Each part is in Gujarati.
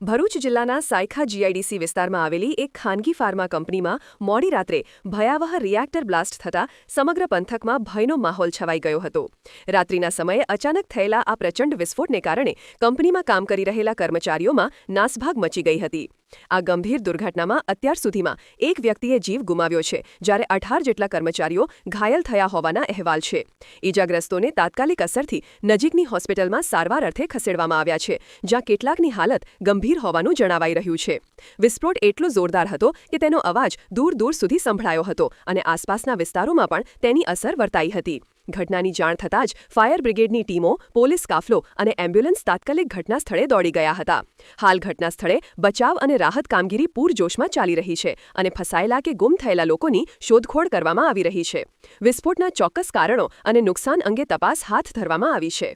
ભરૂચ જિલ્લાના સાયખા જીઆઈડીસી વિસ્તારમાં આવેલી એક ખાનગી ફાર્મા કંપનીમાં મોડી રાત્રે ભયાવહ રિએક્ટર બ્લાસ્ટ થતાં સમગ્ર પંથકમાં ભયનો માહોલ છવાઈ ગયો હતો. રાત્રિના સમયે અચાનક થયેલા આ પ્રચંડ વિસ્ફોટને કારણે કંપનીમાં કામ કરી રહેલા કર્મચારીઓમાં નાસભાગ મચી ગઈ હતી. આ ગંભીર દુર્ઘટનામાં અત્યાર સુધીમાં એક વ્યક્તિએ જીવ ગુમાવ્યો છે, જ્યારે અઢાર જેટલા કર્મચારીઓ ઘાયલ થયા હોવાના અહેવાલ છે. ઈજાગ્રસ્તોને તાત્કાલિક અસરથી નજીકની હોસ્પિટલમાં સારવાર અર્થે ખસેડવામાં આવ્યા છે, જ્યાં કેટલાકની હાલત ગંભીર હોવાનું જણાવાઈ રહ્યું છે. વિસ્ફોટ એટલો જોરદાર હતો કે તેનો અવાજ દૂર દૂર સુધી સંભળાયો હતો અને આસપાસના વિસ્તારોમાં પણ તેની અસર વર્તાઈ હતી. ઘટનાની જાણ થતાં જ ફાયર બ્રિગેડની ટીમો પોલીસ કાફલો અને એમ્બ્યુલન્સ તાત્કાલિક ઘટના સ્થળે દોડી ગયા હતા. હાલ ઘટના સ્થળે બચાવ અને રાહત કામગીરી પૂરજોશમાં ચાલી રહી છે અને ફસાયેલા કે ગુમ થયેલા લોકોની શોધખોળ કરવામાં આવી રહી છે. વિસ્ફોટના ચોક્કસ કારણો અને નુકસાન અંગે તપાસ હાથ ધરવામાં આવી છે.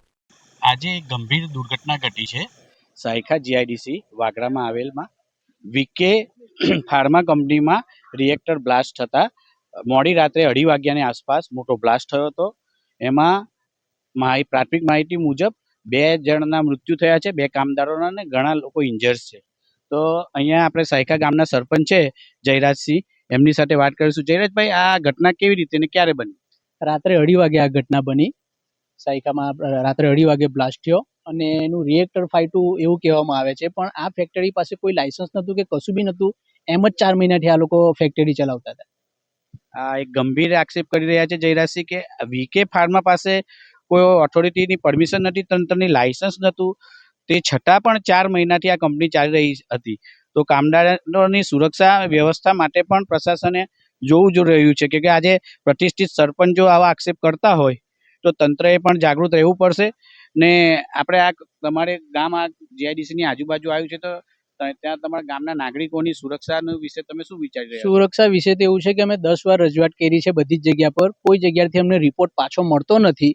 આજે એક ગંભીર દુર્ઘટના ઘટી છે. સાયખા જીઆઈડીસી વાગરામાં આવેલમાં. વીકે ફાર્મા કંપનીમાં રિએક્ટર બ્લાસ્ટ થતા મોડી રાત્રે અઢી વાગ્યાની આસપાસ મોટો બ્લાસ્ટ થયો હતો. એમાં માહિતી પ્રાથમિક માહિતી મુજબ બે જણના મૃત્યુ થયા છે, બે કામદારોના અને ઘણા લોકો ઇન્જર્સ છે. તો અહીંયા આપણે સાયખા ગામના સરપંચ છે, જયરાજસિંહ. એમની સાથે વાત કરીશું. જયરાજભાઈ, આ ઘટના કેવી રીતે ને ક્યારે બની? રાત્રે અઢી વાગે આ ઘટના બની. સાયકામાં રાત્રે અઢી વાગે બ્લાસ્ટ થયો અને એનું રિએક્ટર ફાઇટું એવું કહેવામાં આવે છે, પણ આ ફેક્ટરી પાસે કોઈ લાયસન્સ નહોતું કે કશું બી નહોતું. એમ જ ચાર મહિનાથી આ લોકો ફેક્ટરી ચલાવતા હતા. આ એક ગંભીર આક્ષેપ કરી રહ્યા છે જયરાજસિંહ કે વીકે ફાર્મા પાસે કોઈ ઓથોરિટીની પરમિશન નથી તંત્રની લાયસન્સ નહોતું. તે છતાં પણ ચાર મહિનાથી આ કંપની ચાલી રહી હતી. તો કામદારોની સુરક્ષા વ્યવસ્થા માટે પણ પ્રશાસને જોવું જો રહ્યું છે કે આજે પ્રતિષ્ઠિત સરપંચો આવા આક્ષેપ કરતા હોય, તો તંત્રએ પણ જાગૃત રહેવું પડશે. ને આપણે આ તમારે ગામ આ જીઆઈડીસીની આજુબાજુ આવ્યું છે તો ત- ત્યાં તમારા ગામના નાગરિકોની સુરક્ષા વિશે તમે શું વિચારી રહ્યા સુરક્ષા વિશે તો એવું છે કે અમે દસ વાર રજૂઆત કરી છે બધી જ જગ્યા પર. કોઈ જગ્યાએથી અમને રિપોર્ટ પાછો મળતો નથી.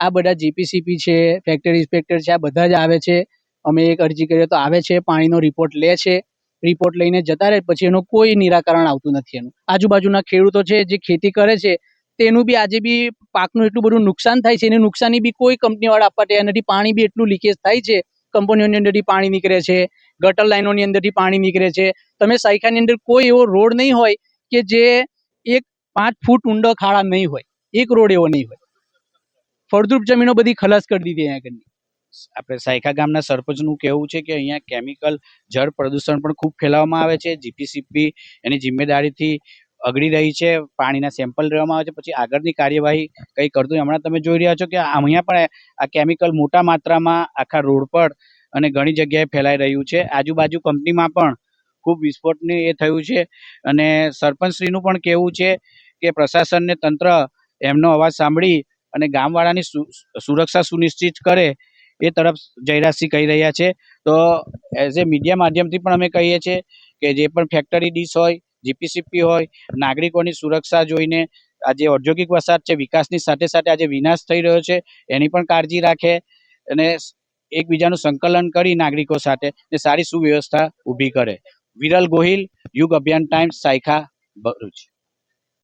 આ બધા જીપીસીપી છે ફેક્ટરી ઇન્સ્પેક્ટર છે, આ બધા જ આવે છે. અમે એક અરજી કરીએ તો આવે છે, પાણીનો રિપોર્ટ લે છે. રિપોર્ટ લઈને જતા રહે, પછી એનું કોઈ નિરાકરણ આવતું નથી એનું. આજુબાજુના ખેડૂતો છે, જે ખેતી કરે છે, તેનું બી આજે બી પાકનું એટલું બધું નુકસાન થાય છે. એની નુકસાની બી કોઈ કંપનીવાળા આપવા તૈયાર નથી. પાણી બી એટલું લીકેજ થાય છે કંપનીઓની અંદરથી પાણી નીકળે છે, ગટર લાઇનોની અંદરથી પાણી નીકળે છે. તમે સાયખાની અંદર કોઈ એવો રોડ નહીં હોય કે જે એક પાંચ ફૂટ ઊંડો ખાડા નહીં હોય, એક રોડ એવો નહીં હોય. ફળદ્રુપ જમીનો બધી ખલાસ કરી દીધી અહીંયા આગળની. આપણે સાયખા ગામના સરપંચનું કહેવું છે કે અહીંયા કેમિકલ, જળ પ્રદૂષણ પણ ખૂબ ફેલાવવામાં આવે છે. જીપીસીપી એની જિમ્મેદારીથી અગડી રહી છે, પાણીના સેમ્પલ લેવામાં આવે છે, પછી આગળની કાર્યવાહી કંઈ કરતું હમણાં તમે જોઈ રહ્યા છો કે અહીંયા પણ આ કેમિકલ મોટા માત્રામાં આખા રોડ પર અને ઘણી જગ્યાએ ફેલાઈ રહ્યું છે. આજુબાજુ કંપનીમાં પણ ખૂબ વિસ્ફોટની એ થયું છે. અને સરપંચશ્રીનું પણ કહેવું છે કે પ્રશાસનને તંત્ર એમનો અવાજ સાંભળી અને ગામવાળાની સુરક્ષા સુનિશ્ચિત કરે એ તરફ જયરાજસિંહ કહી રહ્યા છે. તો એઝ એ મીડિયા માધ્યમથી પણ અમે કહીએ છીએ કે જે પણ ફેક્ટરી ડીશ હોય જીપીસીપી હોય, નાગરિકોની સુરક્ષા જોઈને આજે ઔદ્યોગિક વસાહત છે, વિકાસની સાથે સાથે આજે વિનાશ થઈ રહ્યો છે, એની પણ કાળજી રાખે અને એકબીજાનું સંકલન કરી નાગરિકો સાથે ને સારી સુવ્યવસ્થા ઊભી કરે. વિરલ ગોહિલ, યુગ અભિયાન ટાઈમ્સ, સાયખા ભરૂચ.